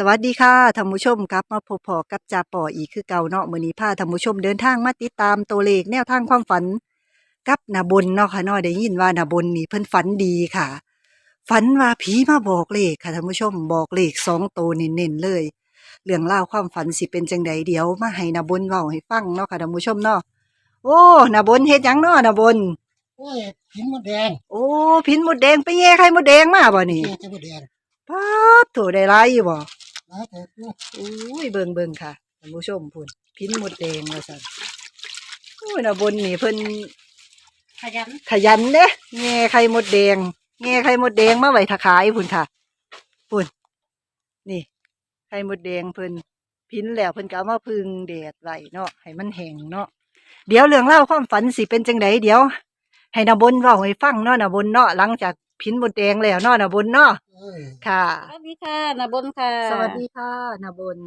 สวัสดีค่ะท่านผู้ชมกลับมาพบพอกับจ่าป่ออีกคือเก่าเนาะมื้อนี้พาท่านผู้ชมเดินทางมาติดตามตัวเลขแนวทางความฝัน กับนาบนเนาะค่ะเนาะได้ยินว่านาบนนี่เพิ่นฝันดีค่ะ ฝันว่าผีมาบอกเลขค่ะท่านผู้ชมบอกเลขสองตัวเน้นๆเลย เรื่องเล่าวความฝันสิเป็นจังใดเดี๋ยวมาให้นาบนเว้าให้ฟังเนาะค่ะท่านผู้ชมเนาะโอ้นาบนเฮ็ดหยังเนาะนาบน โอ้ยผินมดแดงโอ้พินหมดแดงไปแย่ไข่หมดแดงมาบ่นี่เจ๊จะมดแดงป๊าดโถได้หลายอยู่บ่ แล้วแต่ตัวอุ้ยเบิ่งเบิ่งค่ะท่านผู้ชมพุ่นพินหมดแดงว่าซั่นโอ้ยน่ะบนนี่เพิ่นขยันขยันเด้แง่ไข่มดแดงแง่ไข่มดแดงมาไว้ถ้าขายพุ่นค่ะพุ่นนี่ไข่มดแดงเพิ่นพินแล้วเพิ่นก็เอามาพึ่งแดดไว้เนาะให้มันแห้งเนาะเดี๋ยวเรื่องเล่าวความฝันสิเป็นจังไดเดี๋ยว ให้นาบนเว้าให้ฟังเนาะนาบนเนาะหลังจากพินมดแดงแล้วเนาะนาบนเนาะเอ้ย ค่ะ สวัสดีค่ะนาบนค่ะสวัสดีค่ะนาบน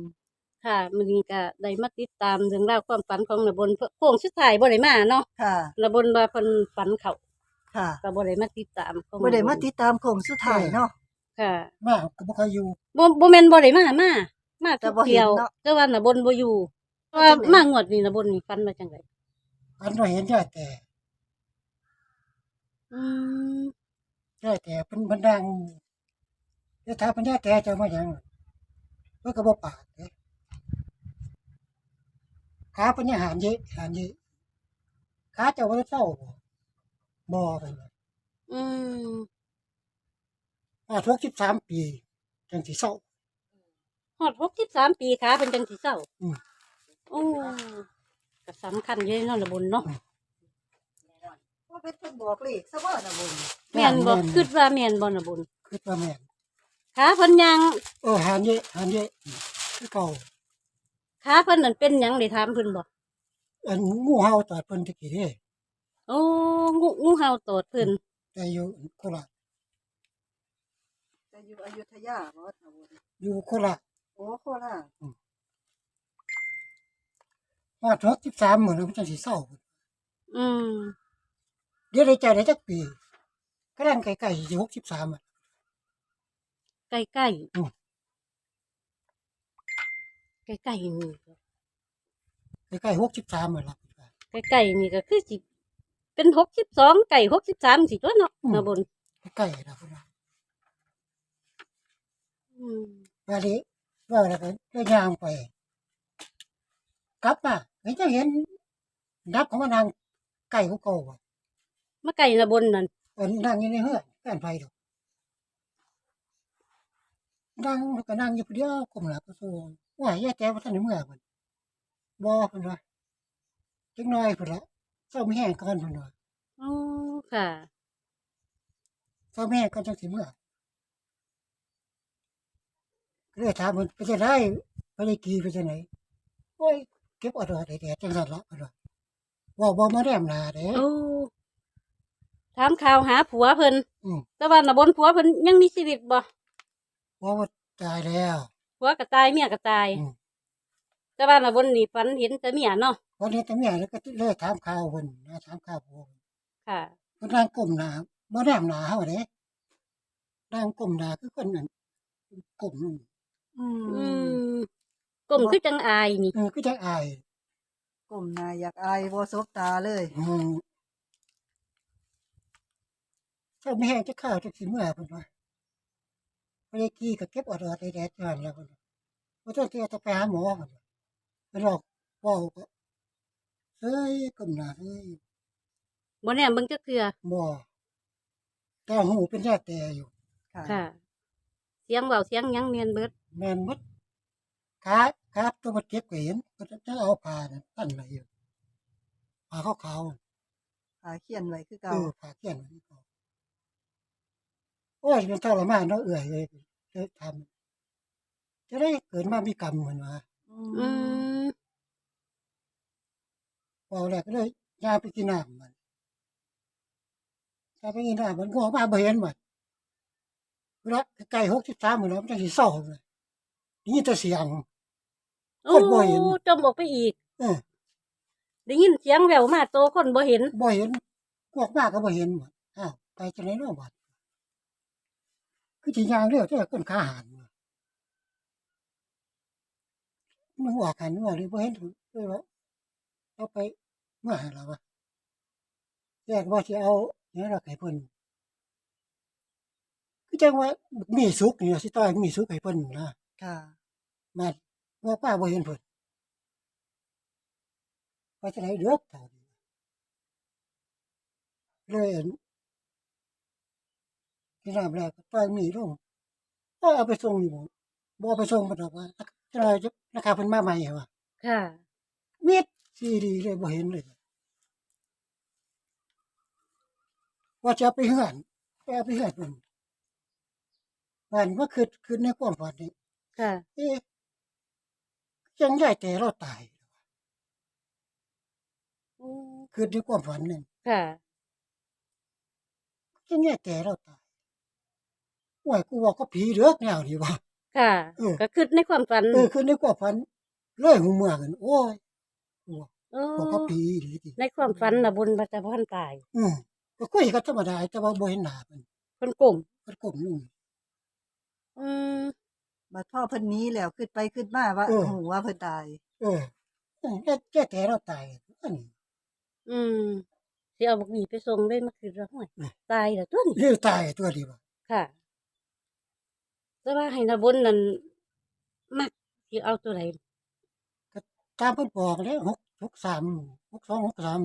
ค่ะมื้อนี้ก็ได้มาติดตามเรื่องราวความฝันของนาบนเพื่อโค้งสุดท้ายบ่ได้มาเนาะค่ะนาบนว่าเพิ่นฝันเขาค่ะก็บ่ได้มาติดตามของบ่ได้นาบนมาติดตามโค้งสุดท้ายเนาะค่ะมาก็บ่ค่อยอยู่บ่บ่แม่นบ่ได้มามามาแต่ทุกบ่เห็นเที่ยวเนาะแต่ว่านาบนบ่อยู่ก็ว่าจังได๋มางวดนี้นาบนนี่ฝันว่าจังไดอันว่าเห็นได้แต่ อืมได้แต่เป็นบันดัง เดี๋ยวถ้าเป็นได้แต่จะมาหยังเพิ่นก็บ่ปากเด้ขาเป็นอาหารเยอะอาหารเยอะขาเจ้าบ่ได้เศร้าบ่บ่เป็นไรอืมอาทุก13ปีจังสิเศร้าฮอด63ปีขาเป็นจังสิเศร้าอืมโอ้ก็สำคัญอยู่เนาะนาบนเนาะว่าเป็นคนบอกเลขซะบ่น่ะบุญแม่นบ่คิดว่าแม่นบ่นาบนคิดว่าแม่น ขาเพิ่นยังเอออาหารเยอะอาหารเยอะคือเก่าขาเพิ่นนั่นเป็นหยังได้ถามเพิ่นบ่อันงูเห่าตอดเพิ่นตะกี้เด้โอ้งูงูเห่าตอดเพิ่นแต่อยู่โคราชจะอยู่อยุธยาบ่น่ะบุญอยู่โคราชโอ้โคราชว่าทุก13มื้อมันจังสิเศร้าอืมเดี๋ยวได้ใจได้จักปีก็ดันไก่ๆอยู่63อะ ใกล้ใกล้อืมใกล้ใกล้ๆนี่ไก่ๆ63อะล่ะใกล้ใกล้ๆนี่ก็คือสิเป็นหกสิบสองไก่หกสิบสามสิตัวเนาะอืมนาบนไก่ๆนะพุ่นน่ะอืมว่าดิว่าแล้วก็ได้ย่างไป กลับมาเห็นจะเห็นนับของมันนางไก่ของเก่าอะมาไก่นาบนนั่นเอันนั่งอยู่ในเฮือนแฟนไฟดอก นั่งแล้วก็นั่งอยู่ผู้เดียวกลมหลับก็สู้ว่าแย่แต่ว่าท่านในเมื่อมันบ่เพิ่นว่าจักหน่อยพุ่นละเศร้าไม่แห้งก่อนเพิ่นว่าอ๋อค่ะเศร้าไม่แห้งก่อนจังสิเมื่อก็เลยถามมันไปจะได้ไปได้กี่ไปจะไหนโอ้ยเก็บเอดอดแดดจังซั่นละเพิ่นว่าว่าบ่มาแรมหน้าเด้โอ้ถามข่าวหาผัวเพิ่นอืมแต่ว่านาบนผัวเพิ่นยังมีชีวิตบ่ ว่าว่าตายแล้วผัวก็ตายเมียก็ตายอืมแต่ว่านาบนนี่ฝันเห็นแต่เมียเนาะวันนี้แต่แม่แล้วก็เลยถามข่าวเพิ่นนะถามข่าวเพิ่นค่ะ เพิ่นนั่งก้มหน้าบ่แนมหน้าเฮาเด้นั่งก้มหน้าคือคนนั้นก้มนั่นอือืมมกลมคือจังอายนี่ เออคือจังอายกลมหน้าอยากอายบ่สบตาเลย อืมเจ้าแม่จะข้าวจักสิเมื่อเพิ่นว่า ไปได้กี้ก็เก็บเอดอดแดดๆนั่นแล้วเพิ่นว่าต้องเที่ยวต้องไปหาหมอเพิ่นว่าเพิ่นบอกเว้าก็เฮ้ยก้มหน้าเฮ้ยบ่แน่เบิ่งจักเทื่อบ่แต่หูเป็นแย่แต่อยู่ค่ะค่ะเสียงเว้าเสียงหยังเมียนเบิดแม่นหมดขาครับตัวมันเก็บก็เห็นก็จะเอาผ้านั่นตั้นไว้อยู่ผ้าขาวๆหาเขียนไว้คือเอเก่าอผ้าเขียนไว้นี่ก่อน โอ้ยมันทรมานเนาะเอื่อยเลยเลยทำจะได้เกิดมามีกรรมเหมือนว่าอืมพอแรกก็เลยยาไปกินน้ำมันยาไปกินน้ำมันก็ออกมาบ่เห็นมันเวลาใกล้หกสิบสามเหมือนมันจะสิเศร้าเลยนี่แต่เสียงโอ้คนบ่เห็นจมออกไปอีกเออได้ยินเสียงแววมาโตคนบ่เห็นบ่เห็นพวกมากก็บ่เห็นหมดอ้าวไปจังไหนเนาะบัด คือสิยางเร็วแต่คนขาหันว่ะมันหัวกันหัวเลยบ่เห็นเลยว่าเอาไปเมื่อไหร่แล้ววะแยกว่าสิเอาเนี่ยเราให้เพิ่นคือจังว่ามีสุกนี่สิต้อยมีสุกให้เพิ่นนะค่ะมาว่าป้าบ่เห็นเพิ่นว่าจะไหนเดือกเท่านี้เลย อั่นที่น้ำแรกก็ต้อยมีลงก็เอาไปส่งอยู่บ่เอาไปส่งบ่ดอกว่าจะได้ราคาเพิ่นมาใหม่เหรอวะค่ะเม็ดซีดีเลยบ่เห็นเลย ว่าจะเอาไปเฮือนไปเอาไปเฮือนเพิ่นมันว่าคือคือในความฝันนี่ค่ะเอ๊ะยังได้แต่เราตายอืมคือในความฝันนึงค่ะยังได้แต่เราตาย โอ้ยกูว่าก็ผีเลือกแนวนี่ว่าค่ะเออก็คือในความฝันเออคือในความฝันเลยหูเมื่อกันโอ้ยกูว่าโอ้บอกก็ผีหรือติในความฝันน่ะบนบัตรพันตายอืมก็คุยกันธรรมดาแต่ว่าบ่เห็นหน้ามันคนกลุ่มมันก้มลงอืมบัดพ่อเพิ่นหนี้แล้วขึ้นไปขึ้นมาว่าเออหูว่าเพิ่นตาย เออเออแค่แค่แต่เราตายอันนี้อืมสิเอาบักหนีไปส่งเลยมาคือเราห่วยอืมตายแล้วตัวนี้เรื่องตายตัวเดียวค่ะ แต่ว่าให้นาบนนั่นมักสิเอาตัวไหนตามเพิ่นบอกแล้วหกหกสามหกสองหกสาม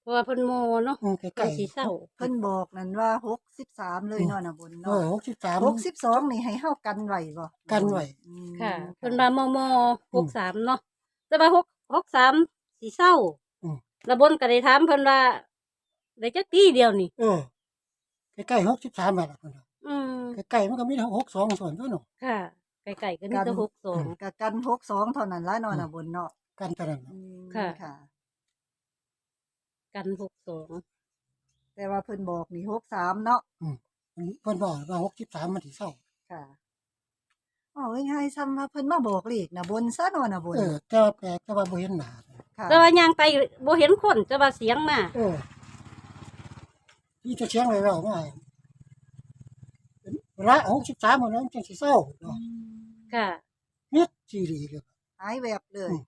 เพราะว่าเพิ่นโมเนาะอืมใกใกล้ล้สิเศร้าเพิ่นบอกนั่นว่า63เลยเนาะน่ะบนๆเอเนาะอหกสิบสาม62นี่ให้เฮากันไว้บ่กันไว้ อืมค่ะเพิ่นว่าโมโมหกสามเนาะแต่ว่าหกหกสามสิเศร้าอืมนาบนก็ได้ถามเพิ่นว่าได้จักปีเดียวนี่เออใกล้ๆหกสิบสามบาทละคนเนาะ อืมใกล้ๆมันก็มีทั้งหกสองส่วนตัวเนาะค่ะไก่ๆก็มีแต่หกสองก็กัน62เท่านั้นละเนาะน่ะบนเนาะกันเท่านั้นอืเนาะมค่ะ ค่ะ กันหกสองแต่ว่าเพิ่นบอกนี่63เนาะมันเพิ่นบอกว่าหกสิบสามมันสิเศร้าค่ะอ๋อง่ายๆซ้ำว่าเพิ่นมาบอกเลขน่ะบนซะเนาะน่ะบนเออแต่ว่าแปลกแต่ว่าบ่เห็นหน้าค่ะ แต่ว่าย่างไปบ่เห็นคนแต่ว่าเสียงมาเออที่จะเชียงเลยเราว่าเว ลาหกสิบสามมันจังสิเศร้าเนาะค่ะเม็ดซีดีเลยหายแวบเลยอืม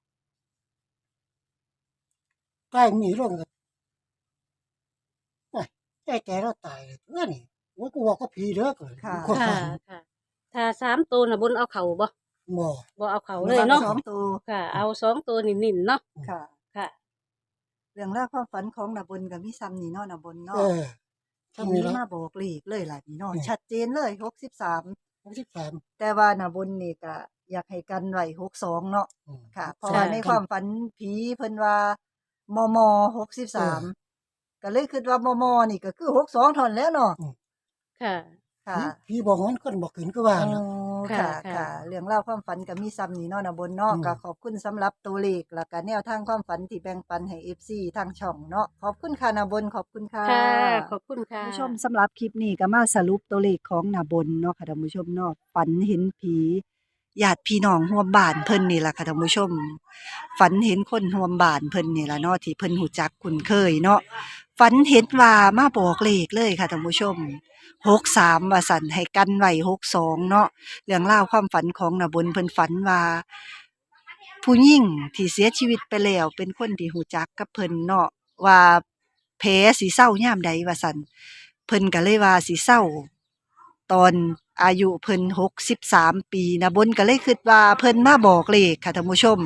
ใต้มีลงกันโอ้ยใจแกเราตายเลยตัวนี่ว่ากูว่าก็ผีเด้อเกินค่ะคนค่ะฟังค่ะถ้าสามตัวน่ะบนเอาเข่าบ่บ่บ่เอาเข่าเลยเนาะสองตัวค่ะ เอาสองตัวนิ่นๆเนาะค่ะ ค่ะ เรื่องราวความฝันของนาบนกับมิซัมนี่เนาะนาบนเอเนาะ อทีทำนี้นี้มาบอกเลขเลยล่ะนี่เนาะอืมชัดเจนเลยหกสิบสามหกสิบสามแต่ว่านะบนนี่ก็อยากให้กันไหวหกสองเนาะค่ะ เพราะว่าในความฝันผีเพิ่นว่ามมหกสิบสามก็เลยคิดว่ามมอนี่ก็คือหกสองทอนแล้วเนาะค่ะ ค่ะพี่บอกงั้นคนบอกขึ้นก็ว่าเนาะ ค่ะค่ะ ค่ะค่ะ เรื่องเล่าวความฝันกับมีซ้ำนี่เนาะนะบนเนาะอืม ก็ขอบคุณสำหรับตัวเลขแล้วก็แนวทางความฝันที่แบ่งปันให้ FC ทางช่องเนาะขอบคุณค่ะนาบนขอบคุณค่ะ ค่ะ ขอบคุณค่ะ ท่านผู้ชมสำหรับคลิปนี้ก็มาสรุปตัวเลขของนาบนเนาะค่ะท่านผู้ชมเนาะฝันเห็นผีญาติพี่น้องร่วมบ้านเพิ่นนี่ล่ะค่ะท่านผู้ชม ฝันเห็นคนร่วมบ้านเพิ่นนี่ล่ะเนาะที่เพิ่นหูจักคุ้นเคยเนาะ ฝันเห็นว่ามาบอกเลขเลยค่ะท่านผู้ชม63ว่าสันให้กันไหวหกสองเนาะเรื่องเล่าความฝันของนบนเพิ่นฝันว่าผู้ยิ่งที่เสียชีวิตไปแล้วเป็นคนที่หูจักกับเพิ่นเนาะว่าแผลสีเศร้ายามใดว่าสันเพิ่นก็เลยว่าสีเศร้า ตอน อายุเพิ่นหกสิบสามปีนะบนก็เลยคิดว่าเพิ่นมาบอกเลขค่ะท่านผู้ชม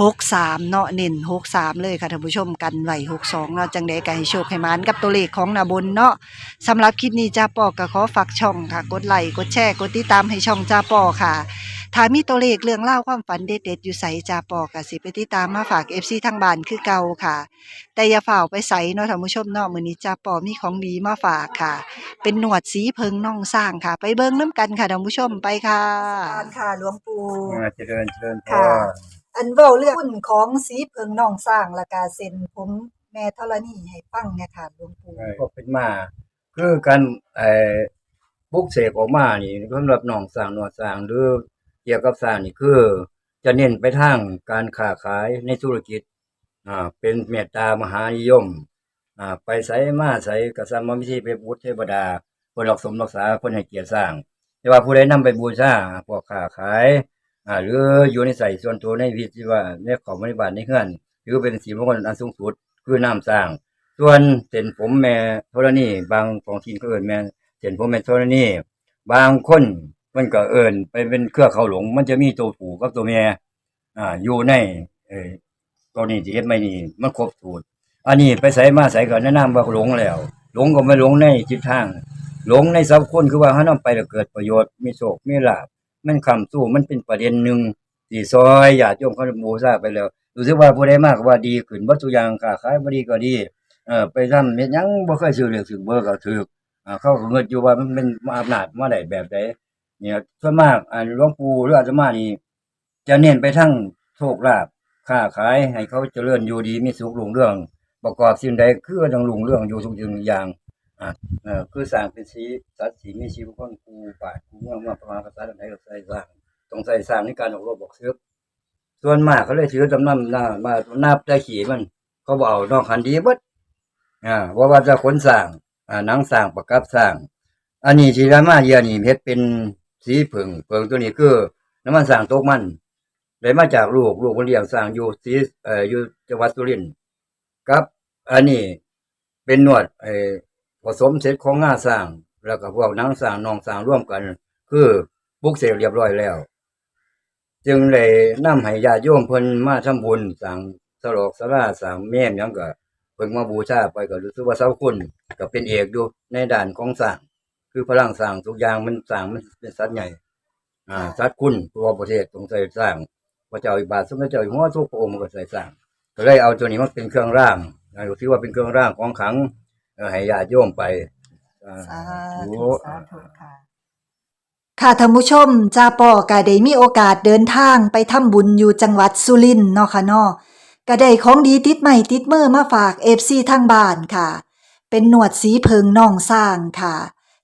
หกสามเนาะเน้นหกสามเลยค่ะท่านผู้ชมกันไหวหกสองเนาะจังได๋ก็ให้โชคให้หมานกับตัวเลขของนาบนเนาะสำหรับคลิปนี้จ้าปอก็ขอฝากช่องค่ะ กดไลค์กดแชร์กดติดตามให้ช่องจ้าปอค่ะ ถ้ามีตัวเลขเรื่องเล่าวความฝันเด็ดๆอยู่ใสจ้าปอก็สิไปติดตามมาฝาก FC ทางบ้านคือเก่าค่ะ แต่อย่าฝ่าไปใสเนาะท่านผู้ชมเนาะมื้อนี้จ้าปอมีของดีมาฝากค่ะ เป็นหนวดสีเพิงน่องสร้างค่ะ ไปเบิ่งน้ำกันค่ะท่านผู้ชมไปค่ะการค่ะหลวงปู่ อ่าเจริญเจริญพค่ะรอันเว้าเรื่องหุ้นของสีเพิงน่องสร้างและกาเซ็นผมแม่ธรณีให้ฟังเนี่ยค่ะหลวงปู่ ก็เป็นมา คือการไอ้บุกเสกออกมานี่สำหรับหนองสร้างหนวดสร้างหรือ เกี่ยวกับสร้างนี่คือ จะเน้นไปทางการค้าขายในธุรกิจอ่าเป็นเมตตามหานิยมอ่าไปไสมาไสก็สามมิธีไปบูชเทวดาเพิ่นรักสมรักษาเพิ่นให้เกียรติสร้าง แต่ว่าผู้ใดนำไปบูชาพวกค้าขายอ่าหรืออยู่ในใส่ส่วนตัวในวิธีว่าในของบริบาลในเฮือนหรือเป็นสีมงคลอันสูงสุดคือน้ำสร้าง ส่วนเส้นผมแม่ธรณีบางของทีนก็เอิ้นแม่เส้นผมแม่ธรณีบางคน มันก็เอิ้นไปเป็นเครือเขาหลง มันจะมีตัวผู้กับตัวแม่อ่าอยู่ในเออตัวนี้ที่เฮ็ดไม่นี่มันครบสูตรอันนี้ไปใส่มาใส่ก็แนะนำว่าหลงแล้ว หลงก็ไม่หลงในจิตทาง หลงในสัพคนคือว่าเฮานำไปแล้วเกิดประโยชน์มีโชคมีลาภมันคำสู้มันเป็นประเด็นหนึ่งที่ซอยญาติโยมเขาบูชาไปแล้วรู้สึกว่าผู้ใดมากว่าดีขึ้นบ่ทุอย่างค้าขายบ่ดีก็ดีเออไปทำเฮ็ดยังบ่เคยซื้อเรื่องซื้อเบอร์ก็ถูกอ่าเขาก็เงิดอยู่ว่ามันเป็นอำนาจมาได้แบบใด เนี่ยส่วนมากอ่าหลวงปู่หรืออาตมานี่จะเน้นไปทั้งโชคลาภค้าขายให้เขาเจริญอยู่ดีมีสุขรุ่งเรื่อง ประกอบสิ่งใดคือต้องรุ่งเรื่องอยู่ทุกสิ่งทุกอย่างอ่าเออคือสร้างเป็นสีสัตว์สีมีชีวิตคนกูป่ากูเมืองมาประมาณภาษาใดก็ใส่สร้างต้องใส่สร้างในการออกรบบอกเสือส่วนมากเขาเลยถือจำนำหน้ามานับได้ขี่มัน เขาบอกเอานอกคันดีบดอ่าว่าว่าจะขนสร้างอ่านังสร้างประกับสร้าง อันนี้ที่รามาเยียนี่เฮ็ดเป็น สีผึ่งเผงตัวนี้คือน้ำมันสร้างตกมันได้มาจากลูกลูกคนเลี้ยงสร้างอยู่สีเอ่ออยู่จังหวัดสุรินทร์ครับอันนี้เป็นหนวดไอ้ผสมเสร็จของงาสร้าง แล้วก็พวกนังสร้างนองสร้างร่วมกัน คือบุกเสกเรียบร้อยแล้ว จึงเลยนำให้ญาติโยมเพิ่นมาทำบุญสร้างสลอกสลาสร้างแม่มยังก็เพิ่นมาบูชาไปก็รู้สึกว่าเสาคุณก็เป็นเอกอยู่ในด้านของสร้าง คือพลังสร้างทุกอย่างมันสร้างมันเป็นสัตว์ใหญ่ อ่าสัตว์คุณตัวประเทศต้องใส่สร้างพระเจ้าอิบาทสมเด็จเจ้าอยู่หัวทุกพระองค์ก็ใส่สร้าง ก็เลยเอาตัวนี้มาเป็นเครื่องร่างนะถือว่าเป็นเครื่องร่างของขลังเอ่อให้ญาติโยมไปอ่าสาธุธุสาธุค่ะค่ะท่านผู้ชมจ้าปอก็ได้มีโอกาสเดินทางไปทำบุญอยู่จังหวัดสุรินทร์เนาะค่ะเนาะก็ได้ของดีติดใหม่ติดมือมาฝาก FC ทางบ้านค่ะ เป็นหนวดสีเพิงน่องสร้างค่ะ